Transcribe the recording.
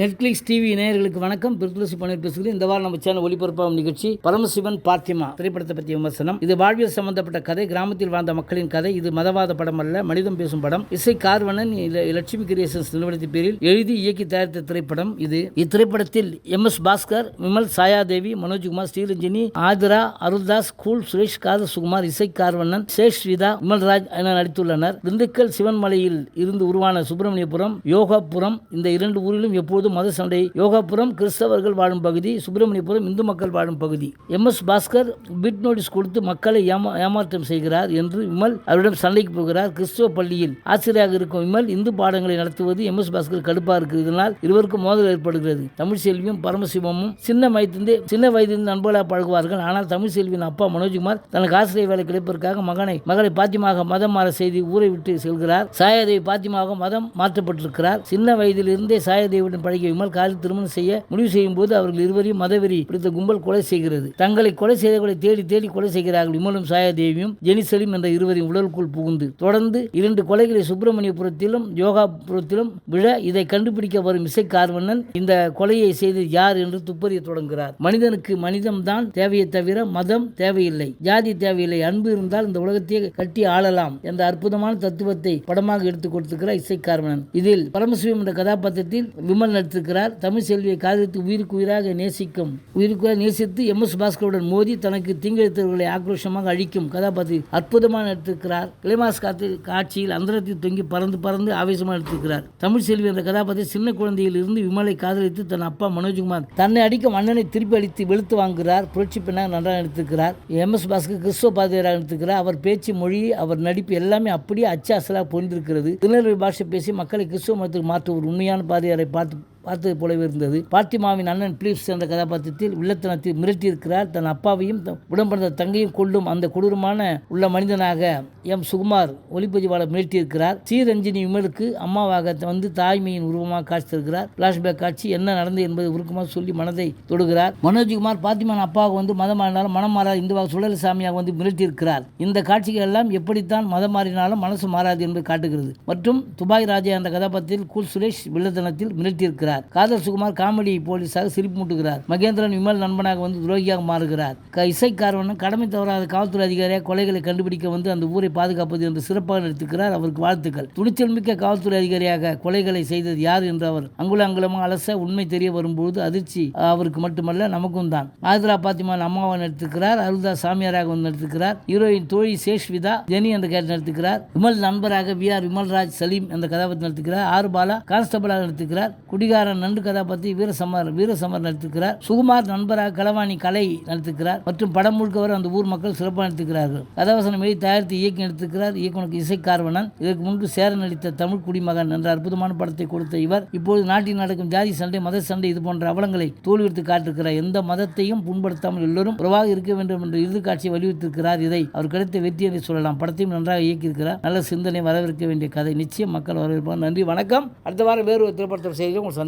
Netflix TV நேயர்களுக்கு வணக்கம். பிரித்துளசி பண்ணி பேசுகிறேன் இந்த வாரம் நம்ம சேனல் ஒளிபரப்பாகும் நிகழ்ச்சி பரமசிவன் பாத்திமா திரைப்படத்தை பற்றிய விமர்சனம். இது வாழ்வியல் சம்பந்தப்பட்ட கதை கிராமத்தில் வாழ்ந்த மக்களின் கதை. இது மதவாத படம் அல்ல மனிதம் பேசும் படம். இசை கார்வணன் லட்சுமி கிரியேஷன்ஸ் நிறுவனத்தின் பேரில் எழுதி இயக்கி தயாரித்த திரைப்படம் இது. இத்திரைப்படத்தில் M. S. Bhaskar Vimal Sayadevi Manojkumar Sriranjani Aathira Aruldoss cool Suresh காத சுகுமார் இசை கார்வண்ணன் சேஷ் ஸ்ரீதா விமல்ராஜ் என நடித்துள்ளனர். திண்டுக்கல் சிவன்மலையில் இருந்து உருவான சுப்பிரமணியபுரம் யோகாபுரம் இந்த இரண்டு ஊரிலும் எப்போது எப்போதும் மத சண்டை. யோகாபுரம் கிறிஸ்தவர்கள் வாழும் பகுதி சுப்பிரமணியபுரம் இந்து மக்கள் வாழும் பகுதி. M. S. Bhaskar bit notice கொடுத்து மக்களை ஏமா ஏமாற்றம் செய்கிறார் என்று விமல் அவரிடம் சண்டைக்கு போகிறார். கிறிஸ்துவ பள்ளியில் ஆசிரியராக இருக்கும் விமல் இந்து பாடங்களை நடத்துவது எம். எஸ். பாஸ்கர் கடுப்பாக இருக்கிறதுனால் இதனால் இருவருக்கும் மோதல் ஏற்படுகிறது. தமிழ் செல்வியும் பரமசிவமும் சின்ன வயதிலிருந்தே சின்ன வயதிலிருந்து நண்பர்களாக பழகுவார்கள். ஆனால் தமிழ் செல்வியின் அப்பா மனோஜ்குமார் தனக்கு ஆசிரியர் வேலை கிடைப்பதற்காக மகனை மகளை பாத்தியமாக மதம் மாற செய்து ஊரை விட்டு செல்கிறார். சாயாதேவி பாத்தியமாக மதம் மாற்றப்பட்டிருக்கிறார். சின்ன வயதிலிருந்தே சாயாதேவியுடன் பழகிய விமல் காதல் திருமணம் செய்ய முடிவு செய்யும் போது அவர்கள் இருவரையும் மதவெறி பிடித்த கும்பல் கொலை செய்கிறது. தங்களை கொலை செய்தவர்களை தேடி தேடி கொலை செய்கிறார்கள் விமலும் சாயாதேவியும் ஜெனிசலிம் என்ற இருவரின் உடலுக்குள் புகுந்து. தொடர்ந்து இரண்டு கொலைகளை சுப்பிரமணியபுரத்திலும் யோகாபுரத்திலும் விழ இதை கண்டுபிடிக்க வரும் இசை கார்வண்ணன் இந்த கொலையை செய்தது யார் என்று துப்பறிய தொடங்குகிறார். மனிதனுக்கு மனிதம்தான் தேவையை தவிர மதம் தேவையில்லை. ஜாதி தேவையில்லை. அன்பு இருந்தால் இந்த உலகத்தையே கட்டி ஆளலாம் என்ற அற்புதமான தத்துவத்தை படமாக எடுத்துக் கொடுத்திருக்கிறார் இசை கார்வணன் இதில் பரமசிவம் என்ற கதாபாத்திரத்தில் விமல் நடித்திருக்கிறார் தமிழ் செல்வியை காதலித்து உயிருக்கு உயிராக நேசிக்கும் உயிருக்கு நேசித்து எம் எஸ் பாஸ்கருடன் மோதி தனக்கு தீங்கிழைத்தவர்களை ஆக்ரோஷமாக அழிக்கும் கதாபாத்திரம் அற்புதமாக நடித்திருக்கிறார். கிளைமாஸ் காத்து காட்சியில் அந்தரத்தில் தொங்கி பறந்து பறந்து ஆவேசமாக நடித்திருக்கிறார். தமிழ் செல்வி என்ற கதாபாத்திரம் சின்ன குழந்தையில் இருந்து விமலை காதலித்து தன் அப்பா மனோஜ்குமார் தன்னை அடிக்கும் அண்ணனை திருப்பி அடித்து வெளுத்து வாங்குகிறார். புரட்சி பெண்ணாக நன்றாக நடித்திருக்கிறார். எம் எஸ் பாஸ்கர் கிறிஸ்துவ பாதையராக நடித்திருக்கிறார். அவர் பேச்சு மொழி அவர் நடிப்பு எல்லாமே அப்படியே அச்சு அசலாக பொருந்திருக்கிறது திருநெல்வேலி பாஷை பேசி மக்களை கிறிஸ்துவ மதத்துக்கு மாற்ற ஒரு உண்மையான பாதையாரை பார்த்து பார்த்தது போலவே இருந்தது பாத்திமாவின் அண்ணன் பிலிப்ஸ் என்ற கதாபாத்திரத்தில் வில்லத்தனத்தில் மிரட்டியிருக்கிறார். தன் அப்பாவையும் உடம்பிறந்த தங்கையும் கொள்ளும் அந்த கொடூரமான உள்ள மனிதனாக எம். சுகுமார் ஒளிப்பதிவாளர் மிரட்டியிருக்கிறார். ஸ்ரீரஞ்சினி விமலுக்கு அம்மாவாக வந்து தாய்மையின் உருவமாக காட்சி தருகிறார். பிளாஷ்பேக் காட்சி என்ன நடந்தது என்பது உருக்கமாக சொல்லி மனதை தொடுகிறார். மனோஜ்குமார் பாத்திமான் அப்பாவுக்கு வந்து மதம் மாறினாலும் மனம் மாறாது. இந்துவாக சுழல் சாமியாக வந்து மிரட்டியிருக்கிறார். இந்த காட்சிகள் எல்லாம் எப்படித்தான் மதம் மாறினாலும் மனசு மாறாது என்பது காட்டுகிறது. மற்றும் துபாய் ராஜா என்ற கதாபாத்திரத்தில் கூல் சுரேஷ் வில்லத்தனத்தில் மிரட்டியிருக்கிறார். காதல் சுகுமார் காமெடி போலீஸாக சிரிப்பு மூட்டுகிறார். மகேந்திரன் விமல் நண்பனாக வந்து துரோகியாக மாறுகிறார். இசைக்காரவனும் கடமை தவறாத காவல்துறை அதிகாரியாக கொலைகளை கண்டுபிடிக்க வந்து அந்த ஊரை பாதுகாப்பது என்று சிறப்பாக நடித்திருக்கிறார் அவருக்கு வாழ்த்துக்கள். துணிச்சல் மிக்க காவல்துறை அதிகாரியாக கொலைகளை செய்தது யார் என்று அவர் அங்குல அங்குலமாக அலச உண்மை தெரிய வரும்போது அதிர்ச்சி அவருக்கு மட்டுமல்ல நமக்கும் தான். ஆதிரா பாத்திமான் அம்மாவை நடித்திருக்கிறார். அருதா சாமியாராக வந்து நடித்திருக்கிறார். ஹீரோயின் தோழி சேஷ்விதா ஜெனி என்ற கேரக்டர் நடித்திருக்கிறார். விமல் நண்பராக வி ஆர் விமல்ராஜ் சலீம் என்ற கதாபாத்திரம் நடித்திருக்கிறார். ஆறு பாலா கான்ஸ்டபிளாக நடித்திருக்கிறார். குடிகாரன் நண்டு கதாபாத்திரம் வீரசமர் வீரசமர் நடித்திருக்கிறார். சுகுமார் நண்பராக களவாணி கலை நடித்திருக்கிறார். மற்றும் படம் முழுக்கவர் அந்த ஊர் மக்கள் சிறப்பாக நடித்திருக்கிறார்கள். கதாவசனம் எழுதி தயாரித்து இயக்கி நடித்திருக்கிறார். இயக்குனருக்கு இசை கார்வனன் இதற்கு முன்பு சேர நடித்த தமிழ் குடிமகன் என்ற அற்புதமான படத்தை கொடுத்த இவர். இப்போது நாட்டில் நடக்கும் ஜாதி சண்டை மத சண்டை இது போன்ற அவலங்களை தோல்வித்து காட்டிருக்கிறார். எந்த மதத்தையும் புண்படுத்தாமல் எல்லோரும் உறவாக இருக்க வேண்டும் என்ற இறுதி காட்சியை வலியுறுத்திருக்கிறார் இதை அவர் கிடைத்த வெற்றி என்று சொல்லலாம். படத்தையும் நன்றாக இயக்கியிருக்கிறார். நல்ல சிந்தனை வரவேற்க வேண்டிய கதை. நிச்சயம் மக்கள் வரவேற்பார் நன்றி. வணக்கம். அடுத்த வாரம் வேறு ஒரு திரைப்படத்தில் செய்து உங்கள்